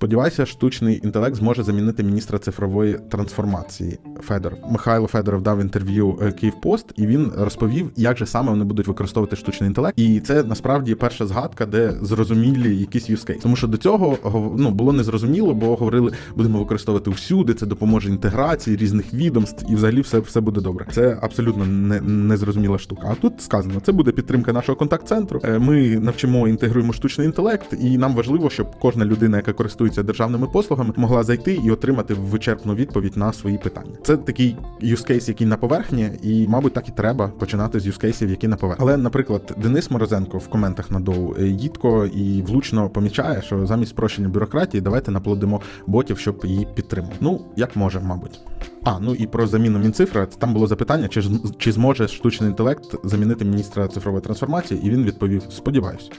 Сподіваюся, штучний інтелект зможе замінити міністра цифрової трансформації Федоров. Михайло Федоров дав інтерв'ю е, Київпост, і він розповів, як же саме вони будуть використовувати штучний інтелект. І це насправді перша згадка, де зрозумілі якісь case. Тому що до цього ну, було незрозуміло, бо говорили, будемо використовувати всюди, це допоможе інтеграції різних відомств, і взагалі все, все буде добре. Це абсолютно не, незрозуміла штука. А тут сказано, це буде підтримка нашого контакт-центру. Е, Ми навчимо інтегруємо штучний інтелект, і нам важливо, щоб кожна людина, яка користується державними послугами, могла зайти і отримати вичерпну відповідь на свої питання. Це такий case, який на поверхні, і, мабуть, так і треба починати з cases, які на поверхні. Але, наприклад, Денис Морозенко в коментах на доу е, їдко і влучно помічає, що замість спрощення бюрократії давайте наплодимо ботів, щоб її підтримати. Ну, як може, мабуть. А, ну і про заміну Мінцифра. Там було запитання, чи, чи зможе штучний інтелект замінити міністра цифрової трансформації, і він відповів: сподіваюся.